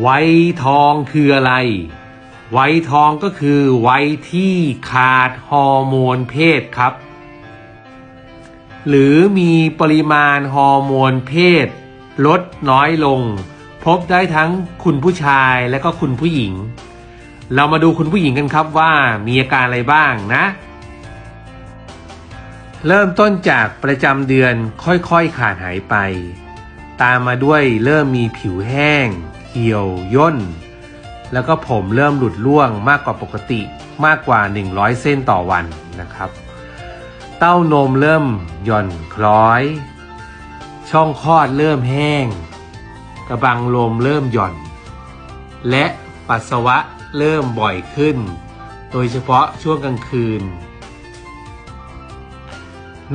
ไวยทองคืออะไร ไวยทองก็คือไวยที่ขาดฮอร์โมนเพศครับ หรือมีปริมาณฮอร์โมนเพศ ลดน้อยลง พบได้ทั้งคุณผู้ชายและก็คุณผู้หญิง เรามาดูคุณผู้หญิงกันครับว่ามีอาการอะไรบ้างนะ เริ่มต้นจากประจำเดือนค่อยๆขาดหายไป ตามมาด้วยเริ่มมีผิวแห้ง เหี่ยวย่น แล้วก็ผมเริ่มหลุดร่วงมากกว่าปกติมากกว่า 100 เส้นต่อวันนะครับ เต้านมเริ่มหย่อนคล้อย ช่องคลอดเริ่มแห้ง กระบังลมเริ่มหย่อน และปัสสาวะเริ่มบ่อยขึ้น โดยเฉพาะช่วงกลางคืน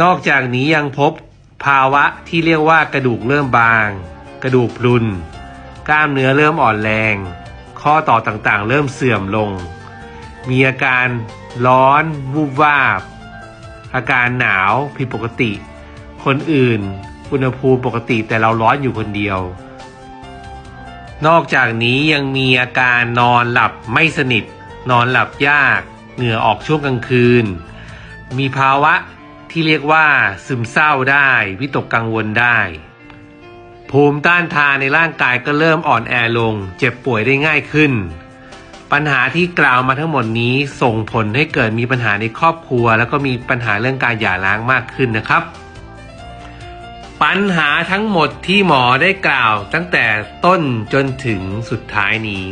นอกจากนี้ยังพบภาวะที่เรียกว่ากระดูกเริ่มบาง กระดูกพรุน กล้ามเนื้อเริ่มอ่อนแรง ข้อต่อต่างๆ เริ่มเสื่อมลง มีอาการร้อนวูบวาบ อาการหนาวผิดปกติ คนอื่น อุณหภูมิปกติแต่เราร้อนอยู่คนเดียว นอกจากนี้ยังมีอาการนอนหลับไม่สนิท นอนหลับยาก เหงื่อออกช่วงกลางคืน มีภาวะที่เรียกว่าซึมเศร้าได้ วิตกกังวลได้ ภูมิต้านทานในร่างกายก็เริ่มอ่อนแอลง เจ็บป่วยได้ง่ายขึ้น ปัญหาที่กล่าวมาทั้งหมดนี้ส่งผลให้เกิดมีปัญหาในครอบครัว แล้วก็มีปัญหาเรื่องการหย่าร้างมากขึ้นนะครับ ปัญหาทั้งหมดที่หมอได้กล่าว ตั้งแต่ต้นจนถึงสุดท้ายนี้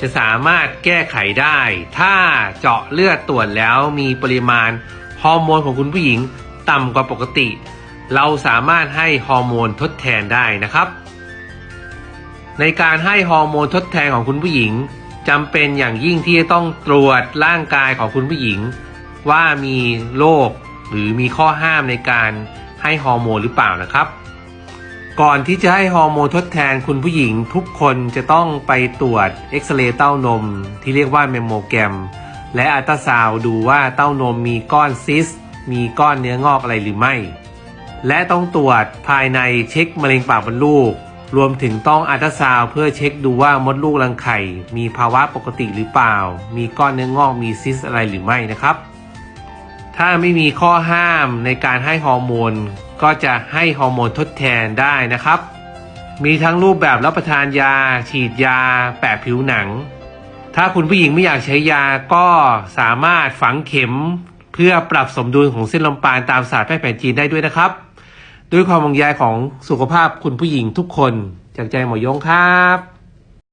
จะสามารถแก้ไขได้ ถ้าเจาะเลือดตรวจแล้วมีปริมาณฮอร์โมนของคุณผู้หญิงต่ำกว่าปกติ เราสามารถให้ฮอร์โมนทดแทนได้นะครับ ในการให้ฮอร์โมนทดแทนของคุณผู้หญิงจำเป็นอย่างยิ่งที่จะต้องตรวจร่างกายของคุณผู้หญิง ว่ามีโรคหรือมีข้อห้ามในการให้ฮอร์โมนหรือเปล่านะครับ ก่อนที่จะให้ฮอร์โมนทดแทนคุณผู้หญิงทุกคนจะต้องไปตรวจเอ็กซเรย์เต้านม ที่เรียกว่าเมมโมแกรม และอัลตราซาวด์ดูว่าเต้านมมีก้อนซิส มีก้อนเนื้องอกอะไรหรือไม่ และต้องตรวจภายในเช็คมะเร็งปากมดลูก รวมถึงต้องอัลตราซาวเพื่อเช็คดูว่ามดลูกรังไข่มีภาวะปกติหรือเปล่า มีก้อนเนื้องอกมีซิสอะไรหรือไม่นะครับ ถ้าไม่มีข้อห้ามในการให้ฮอร์โมนก็จะให้ฮอร์โมนทดแทนได้นะครับ มีทั้งรูปแบบรับประทานยา ฉีดยา แปะผิวหนัง ถ้าคุณผู้หญิงไม่อยากใช้ยาก็สามารถฝังเข็มเพื่อปรับสมดุลของเส้นลมปานตามศาสตร์แพทย์แผนจีนได้ด้วยนะครับ ด้วยความห่วงใยของสุขภาพคุณผู้หญิงทุกคน จากใจหมอยงครับ